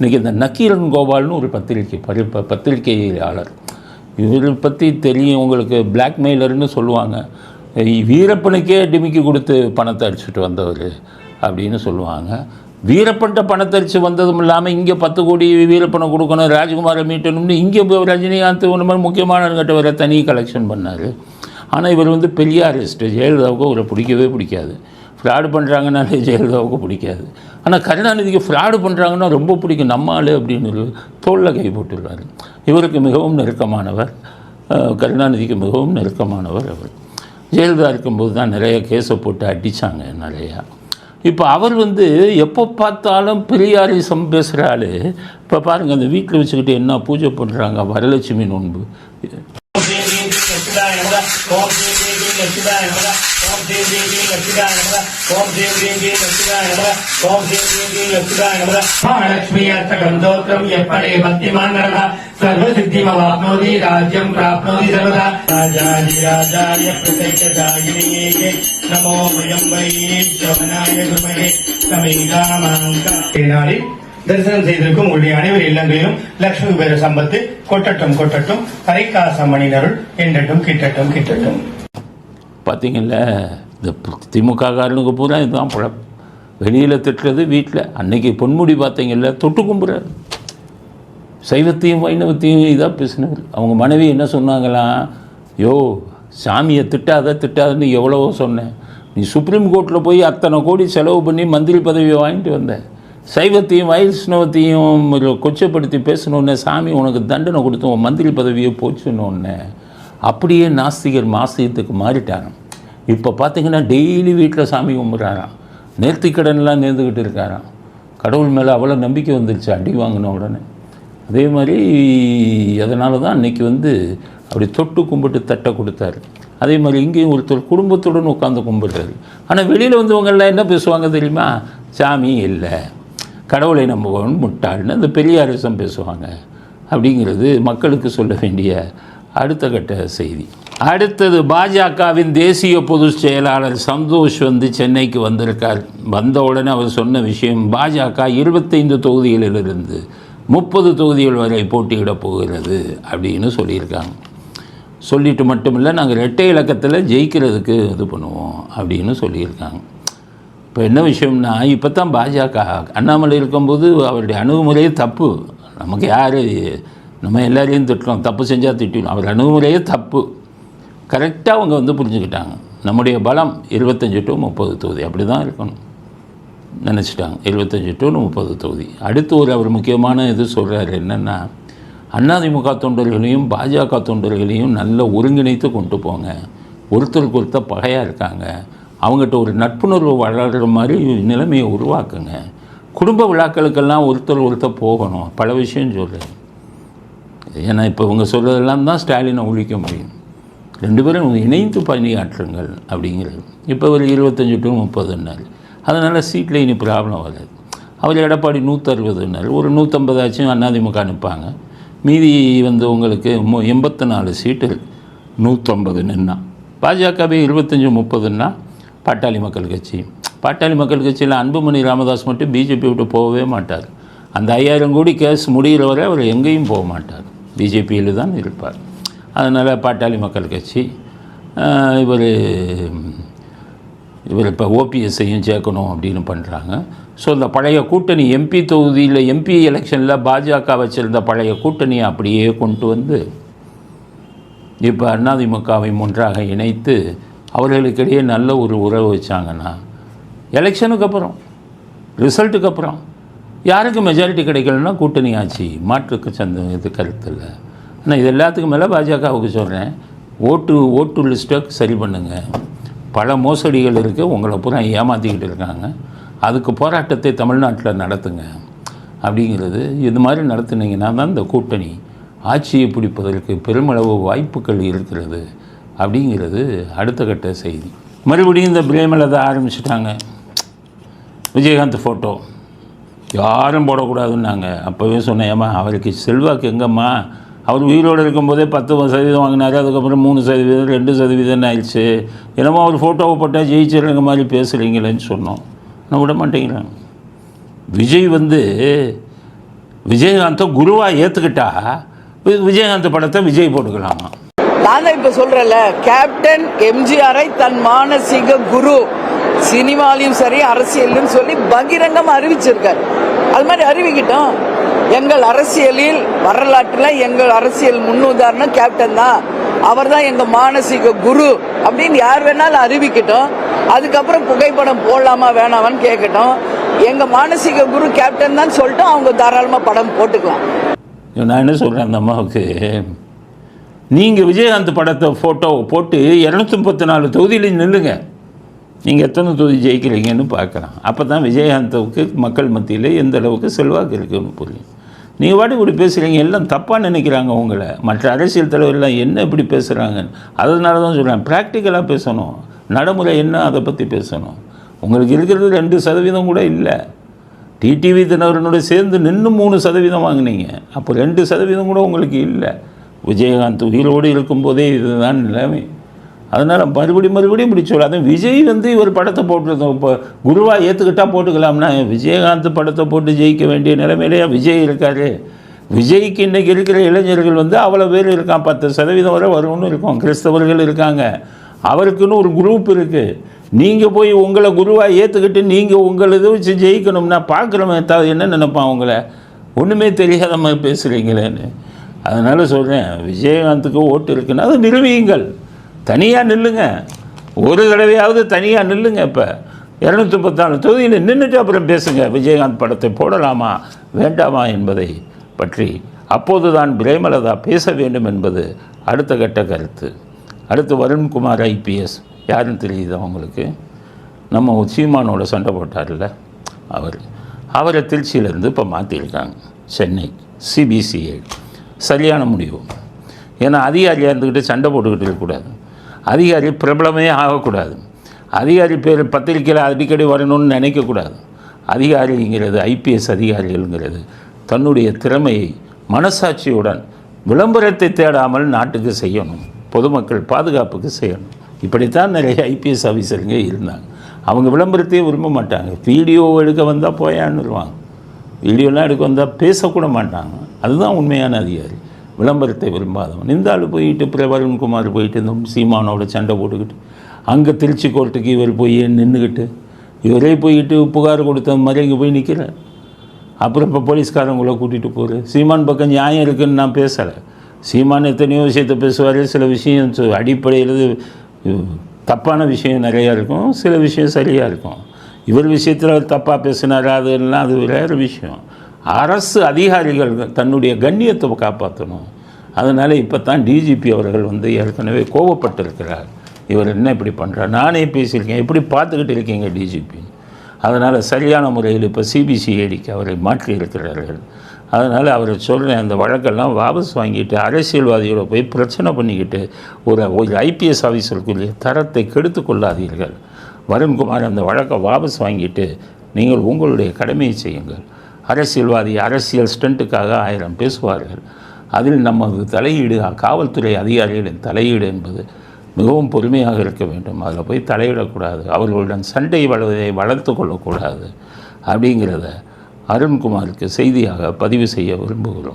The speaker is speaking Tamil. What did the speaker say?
இன்றைக்கி இந்த நக்கீரன் கோபால்னு ஒரு பத்திரிக்கை பரி ப- பத்திரிகையாளர். இவரை பற்றி தெரியும் உங்களுக்கு பிளாக்மெயிலர்னு சொல்லுவாங்க. வீரப்பனுக்கே டிமிக்கி கொடுத்து பணத்தை அடிச்சுட்டு வந்தவர் அப்படின்னு சொல்லுவாங்க. வீரப்பன்ட்ட பணத்தை அடிச்சு வந்ததும் இல்லாமல் இங்கே பத்து கோடி வீரப்பனை கொடுக்கணும் ராஜ்குமாரை மீட்டணும்னு இங்கே ரஜினிகாந்த் ஒன்று மாதிரி முக்கியமான கட்டவரை தனி கலெக்ஷன் பண்ணார். ஆனால் இவர் வந்து பெரியாரிஸ்ட் ஜெயலலிதாவுக்கு அவரை பிடிக்கவே பிடிக்காது. ஃப்ராடு பண்ணுறாங்கனாலே ஜெயலலிதாவுக்கு பிடிக்காது. ஆனால் கருணாநிதிக்கு ஃப்ராடு பண்ணுறாங்கன்னா ரொம்ப பிடிக்கும். நம்ம ஆள் அப்படின்னு தோளில் கை போட்டுருவார் இவருக்கு மிகவும் நெருக்கமானவர். கருணாநிதிக்கு மிகவும் நெருக்கமானவர் அவர். ஜெயலலிதா இருக்கும்போது தான் நிறைய கேஸை போட்டு அடித்தாங்க நிறையா. இப்போ அவர் வந்து எப்போ பார்த்தாலும் பெரியாரிசம் பேசுகிற ஆள் இப்போ பாருங்கள் அந்த வீட்டில் வச்சுக்கிட்டு என்ன பூஜை பண்ணுறாங்க வரலட்சுமி நோன்பு. க்ரீம் லட்சுமிதாய நமக ஓம் ஸ்ரீம் ஹ்ரீம் க்ரீம் லட்சுமிதாய நமக ஓம் ஸ்ரீம் ஹ்ரீம் க்ரீம் லட்சுமிதாய நமக ஓம் ஸ்ரீம் ஹ்ரீம் க்ரீம் லட்சுமிதாய நமக ஓம் ஸ்ரீம் ஹ்ரீம் க்ரீம் லட்சுமிதாய நமக மகாலட்சுமி அர்த்தகம் தோத்திரம் எப்படே பக்திமான் நரக சர்வசித்திமவாப்னோதி ராஜ்யம் பிராப்னோதி சர்வதா ராஜாதி ராஜாய பிரதைக்கதாயினியே நமோ வயம் வை சவனாய குமரே சமீகாமாங்க தரிசனம் செய்திருக்கும் உங்களுடைய அனைவர் இல்லங்களிலும் லட்சுமி குபேர சம்பத்து கொட்டட்டும் கொட்டட்டும். கரைக்காசம் மணினருள் என்றட்டும் கிட்டட்டும் கிட்டட்டும். பார்த்தீங்கல்ல இந்த திமுக காரனுக்கு பூரா இதுதான் பழம் வெளியில் திட்டுறது வீட்டில் அன்னைக்கு பொன்முடி பார்த்தீங்கல்ல தொட்டு கும்புறாரு. சைவத்தையும் வைணவத்தையும் இதாக பேசினவர் அவங்க மனைவி என்ன சொன்னாங்களாம் யோ சாமியை திட்டாத திட்டாதன்னு எவ்வளவோ சொன்னேன். நீ சுப்ரீம் கோர்ட்டில் போய் அத்தனை கோடி செலவு பண்ணி மந்திரி பதவியை வாங்கிட்டு வந்தேன் சைவத்தையும் வைஷ்ணவத்தையும் கொச்சப்படுத்தி பேசணுன்னே சாமி உனக்கு தண்டனை கொடுத்து உன் மந்திரி பதவியை போச்சுன்னொன்னே அப்படியே நாஸ்திகர் மாசியத்துக்கு மாறிட்டாங்க இப்போ பார்த்தீங்கன்னா டெய்லி வீட்டில் சாமி கும்பிட்றாராம். நேர்த்திக்கடன்லாம் நேர்ந்துக்கிட்டு இருக்காராம். கடவுள் மேலே அவ்வளோ நம்பிக்கை வந்துருச்சு அடி வாங்கின உடனே. அதே மாதிரி அதனால தான் அன்னைக்கு வந்து அப்படி தொட்டு கும்பிட்டு தட்டை கொடுத்தாரு. அதே மாதிரி இங்கேயும் ஒருத்தர் குடும்பத்துடன் உட்காந்து கும்பிடுறாரு. ஆனால் வெளியில் வந்தவங்கெல்லாம் என்ன பேசுவாங்க தெரியுமா? சாமி இல்லை. கடவுளை நம்புவன் முட்டாள்னு அந்த பெரியாரிசம் பேசுவாங்க. அப்படிங்கிறது மக்களுக்கு சொல்ல வேண்டிய அடுத்த கட்ட செய்தி. அடுத்தது பாஜகவின் தேசிய பொதுச் செயலாளர் சந்தோஷ் வந்து சென்னைக்கு வந்திருக்கார். வந்த உடனே அவர் சொன்ன விஷயம் பாஜக இருபத்தைந்து தொகுதிகளிலிருந்து முப்பது தொகுதிகள் வரை போட்டியிடப் போகிறது அப்படின்னு சொல்லியிருக்காங்க. சொல்லிட்டு மட்டும் இல்லை நாங்கள் ரெட்டை இலக்கத்தில் ஜெயிக்கிறதுக்கு இது பண்ணுவோம் அப்படின்னு சொல்லியிருக்காங்க. இப்போ என்ன விஷயம்னா இப்போ தான் பாஜக அண்ணாமலை இருக்கும்போது அவருடைய அணுகுமுறையே தப்பு. நமக்கு யார் நம்ம எல்லாரையும் திட்டோம் தப்பு செஞ்சால் திட்டணும். அவர் அணுகுமுறையே தப்பு. கரெக்டாக அவங்க வந்து புரிஞ்சுக்கிட்டாங்க. நம்முடைய பலம் இருபத்தஞ்சு டு முப்பது தொகுதி. அப்படி தான் இருக்கணும். நினச்சிட்டாங்க. இருபத்தஞ்சி டு முப்பது தொகுதி. அடுத்து ஒரு அவர் முக்கியமான இது சொல்கிறாரு என்னென்னா அதிமுக தொண்டர்களையும் பாஜக தொண்டர்களையும் நல்ல ஒருங்கிணைத்து கொண்டு போங்க. ஒருத்தருக்கு ஒருத்தர் பகையாக இருக்காங்க. அவங்ககிட்ட ஒரு நட்புணர்வு வளர்கிற மாதிரி நிலைமையை உருவாக்குங்க. குடும்ப விழாக்களுக்கெல்லாம் ஒருத்தர் ஒருத்தர் போகணும். பல விஷயம் சொல்கிறேன் ஏன்னா இப்போ இவங்க சொல்கிறதெல்லாம் தான் ஸ்டாலினை ஒழிக்க முடியும். ரெண்டு பேரும் இணைந்து பணியாற்றுங்கள் அப்படிங்கிறது. இப்போ ஒரு இருபத்தஞ்சி டு முப்பதுன்னாரு. அதனால் சீட்டில் இனி ப்ராப்ளம் வராது. அவர் எடப்பாடி நூற்றறுபதுன்னாரு ஒரு நூற்றம்பதாச்சும் அதிமுக அனுப்பாங்க மீதி வந்து உங்களுக்கு மு எண்பத்தி நாலு சீட்டு நூற்றம்பது நின்னா பாஜகவே இருபத்தஞ்சி முப்பதுன்னா பாட்டாளி மக்கள் கட்சி. பாட்டாளி மக்கள் கட்சியில் அன்புமணி ராமதாஸ் மட்டும் பிஜேபி விட்டு போகவே மாட்டார். அந்த ஐயாயிரம் கோடி கேஸ் முடிகிற வரை அவர் எங்கேயும் போக மாட்டார். பிஜேபியில் தான் இருப்பார். அதனால் பாட்டாளி மக்கள் கட்சி இவர் இவர் இப்போ ஓபிஎஸ்ஸையும் சேர்க்கணும் அப்படின்னு பண்ணுறாங்க ஸோ இந்த பழைய கூட்டணி எம்பி தொகுதியில் எம்பி எலெக்ஷனில் பாஜக வச்சுருந்த பழைய கூட்டணியை அப்படியே கொண்டு வந்து இப்போ அதிமுகவை ஒன்றாக இணைத்து அவர்களுக்கிடையே நல்ல ஒரு உறவு வச்சாங்கன்னா எலெக்ஷனுக்கு அப்புறம் ரிசல்ட்டுக்கு அப்புறம் யாருக்கு மெஜாரிட்டி கிடைக்கலன்னா கூட்டணி ஆச்சு மாற்றுக்கு சந்த இது கருத்து இல்லை. ஆனால் இது எல்லாத்துக்கும் மேலே பாஜகவுக்கு சொல்கிறேன் ஓட்டு ஓட்டு லிஸ்ட்டை சரி பண்ணுங்கள் பல மோசடிகள் இருக்குது உங்களை பூரா ஏமாற்றிக்கிட்டு இருக்காங்க. அதுக்கு போராட்டத்தை தமிழ்நாட்டில் நடத்துங்க. அப்படிங்கிறது இது மாதிரி நடத்துனீங்கன்னா தான் இந்த கூட்டணி ஆட்சியை பிடிப்பதற்கு பெருமளவு வாய்ப்புகள் இருக்கிறது. அப்படிங்கிறது அடுத்த கட்ட செய்தி. மறுபடியும் இந்த பிரேமலதா ஆரம்பிச்சிட்டாங்க. விஜயகாந்த் ஃபோட்டோ யாரும் போடக்கூடாதுன்னாங்க. அப்போவே சொன்னேன் ஏம்மா அவருக்கு செல்வாக்கு எங்கம்மா? அவர் உயிரோடு இருக்கும்போதே பத்து சதவீதம் வாங்கினார். அதுக்கப்புறம் மூணு சதவீதம் ரெண்டு சதவீதம் ஆயிடுச்சு. என்னமோ அவர் ஃபோட்டோவை போட்டால் ஜெயிச்சிருங்க மாதிரி பேசுகிறீங்களேன்னு சொன்னோம். நான் விட மாட்டேங்கிறேன். விஜய் வந்து விஜயகாந்தை குருவாக ஏற்றுக்கிட்டா விஜயகாந்த் படத்தை விஜய் போட்டுக்கலாமா? நான் தான் இப்ப சொல்கிறேன்ல கேப்டன் எம்ஜிஆரை தன் மானசீக குரு சினிமாலையும் சரி அரசியலையும் சொல்லி பகிரங்கமாக அறிவிச்சிருக்கார். அது மாதிரி அறிவிக்கிட்டோம். எங்கள் அரசியலில் வரலாற்றில் எங்கள் அரசியல் முன்னுதாரணம் கேப்டன் தான். அவர் தான் எங்கள் மானசீக குரு அப்படின்னு யார் வேணாலும் அறிவிக்கட்டும். அதுக்கப்புறம் புகைப்படம் போடலாமா வேணாமான்னு கேட்கட்டும். எங்கள் மானசீக குரு கேப்டன் தான் சொல்லிட்டு அவங்க தாராளமாக படம் போட்டுக்கலாம். நான் என்ன சொல்கிறேன் அந்த அம்மாவுக்கு நீங்கள் விஜயகாந்த் படத்தை ஃபோட்டோ போட்டு இரநூத்தி முப்பத்தி நாலு தொகுதியிலையும் நில்லுங்க. நீங்கள் எத்தனை தொகுதி ஜெயிக்கிறீங்கன்னு பார்க்கலாம். அப்போ தான் விஜயகாந்துக்கு மக்கள் மத்தியில் எந்த அளவுக்கு செல்வாக்கு இருக்குன்னு புரியும். நீங்கள் வாட்டி இப்படி பேசுகிறீங்க எல்லாம் தப்பாக நினைக்கிறாங்க உங்களை. மற்ற அரசியல் தலைவர்லாம் என்ன இப்படி பேசுகிறாங்கன்னு அதனால தான் சொல்கிறேன் ப்ராக்டிக்கலாக பேசணும். நடைமுறை என்ன அதை பற்றி பேசணும். உங்களுக்கு இருக்கிறது ரெண்டு சதவீதம் கூட இல்லை. டிடிவி தினகரனோட சேர்ந்து நின்று மூணு சதவீதம் வாங்கினீங்க. அப்போ ரெண்டு சதவீதம் கூட உங்களுக்கு இல்லை. விஜயகாந்த் உயிரோடு இருக்கும்போதே இதுதான் நிலைமை. அதனால் மறுபடியும் மறுபடியும் இப்படி சொல்ல அதுவும் விஜய் வந்து இவர் படத்தை போட்டுருந்தோம் இப்போ குருவாக ஏற்றுக்கிட்டா போட்டுக்கலாம்னா விஜயகாந்த் படத்தை போட்டு ஜெயிக்க வேண்டிய நிலைமையிலேயே விஜய் இருக்காரு. விஜய்க்கு இன்றைக்கி இருக்கிற இளைஞர்கள் வந்து அவ்வளோ பேர் இருக்கான் பத்து சதவீதம் வரை வரும்னு இருக்கும். கிறிஸ்தவர்கள் இருக்காங்க. அவருக்குன்னு ஒரு குரூப் இருக்குது நீங்கள் போய் உங்களை குருவாக ஏற்றுக்கிட்டு நீங்கள் உங்களை இதை வச்சு ஜெயிக்கணும்னா பார்க்குறவன் என்ன நினைப்பான் உங்களை ஒன்றுமே தெரியாத மாதிரி பேசுகிறீங்களேன்னு அதனால் சொல்கிறேன் விஜயகாந்துக்கு ஓட்டு இருக்குன்னா அதை நிறுவியுங்கள். தனியாக நில்லுங்க. ஒரு தடவையாவது தனியாக நில்லுங்க இப்போ. இரநூத்தி முப்பத்தாலு தொகுதியில் நின்றுட்டு அப்புறம் பேசுங்க விஜயகாந்த் படத்தை போடலாமா வேண்டாமா என்பதை பற்றி. அப்போதுதான் பிரேமலதா பேச வேண்டும் என்பது அடுத்த கட்ட கருத்து. அடுத்து வருண்குமார் ஐபிஎஸ். யாருன்னு தெரியுதா உங்களுக்கு? நம்ம சீமானோட சண்டை போட்டார்ல அவர். அவரை திருச்சியிலேருந்து இப்போ மாற்றிருக்காங்க சென்னை சிபிசிஐ சரியான முடிவு. ஏன்னா அதிகாரியாக இருந்துக்கிட்டு சண்டை போட்டுக்கிட்டு இருக்கக்கூடாது. அதிகாரி பிரபலமே ஆகக்கூடாது. அதிகாரி பேர் பத்திரிக்கையில் அடிக்கடி வரணும்னு நினைக்கக்கூடாது. அதிகாரிங்கிறது ஐபிஎஸ் அதிகாரிகள்ங்கிறது தன்னுடைய திறமையை மனசாட்சியுடன் விளம்பரத்தை தேடாமல் நாட்டுக்கு செய்யணும். பொதுமக்கள் பாதுகாப்புக்கு செய்யணும். இப்படித்தான் நிறைய ஐபிஎஸ் ஆஃபீஸருங்க இருந்தாங்க. அவங்க விளம்பரத்தையே விரும்ப மாட்டாங்க. வீடியோ எடுக்க வந்தால் போயான்னுருவாங்க. வீடியோலாம் எடுக்க வந்தால் பேசக்கூட மாட்டாங்க. அதுதான் உண்மையான அதிகாரி. விளம்பரத்தை விரும்பாதவன். இந்த ஆள் போயிட்டு பிரபலன்குமார் போயிட்டு இந்த சீமானோட சண்டை போட்டுக்கிட்டு அங்கே திருச்சி கோர்ட்டுக்கு இவர் போய் நின்றுக்கிட்டு இவரே போயிட்டு புகார் கொடுத்த மாதிரி இங்கே போய் நிற்கிறார் அப்புறம் இப்போ போலீஸ்காரங்களை கூட்டிகிட்டு போகிற சீமான் பக்கம் நியாயம் இருக்குன்னு நான் பேசலை. சீமான் எத்தனையோ விஷயத்தை பேசுவார். சில விஷயம் அடிப்படையில் தப்பான விஷயம் நிறையா இருக்கும். சில விஷயம் சரியாக இருக்கும். இவர் விஷயத்தில் அவர் தப்பாக பேசினார் அதெல்லாம் அது வேறு விஷயம். அரசு அதிகாரிகள் தன்னுடைய கண்ணியத்தை காப்பாற்றணும். அதனால் இப்போ தான் டிஜிபி அவர்கள் வந்து ஏற்கனவே கோவப்பட்டிருக்கிறார். இவர் என்ன இப்படி பண்ணுறார் நானே பேசியிருக்கேன். எப்படி பார்த்துக்கிட்டு இருக்கீங்க டிஜிபி அதனால் சரியான முறையில் இப்போ சிபிசிஐடிக்கு அவரை மாற்றி இருக்கிறார்கள். அதனால் அவரை சொல்கிறேன் அந்த வழக்கெல்லாம் வாபஸ் வாங்கிட்டு அரசியல்வாதியோட போய் பிரச்சனை பண்ணிக்கிட்டு ஒரு ஒரு ஐபிஎஸ் ஆஃபீஸருக்குரிய தரத்தை கெடுத்து கொள்ளாதீர்கள். வருண்குமார் அந்த வழக்கை வாபஸ் வாங்கிட்டு நீங்கள் உங்களுடைய கடமையை செய்யுங்கள். அரசியல்வாதி அரசியல் ஸ்டண்ட்டுக்காக ஆயிரம் பேசுவார்கள். அதில் நமது தலையீடு காவல்துறை அதிகாரிகளின் தலையீடு என்பது மிகவும் பொறுமையாக இருக்க வேண்டும். அதில் போய் தலையிடக்கூடாது. அவர்களுடன் சண்டை வளர்வதை வளர்த்து கொள்ளக்கூடாது. அப்படிங்கிறத அருண்குமாருக்கு செய்தியாக பதிவு செய்ய விரும்புகிறோம்.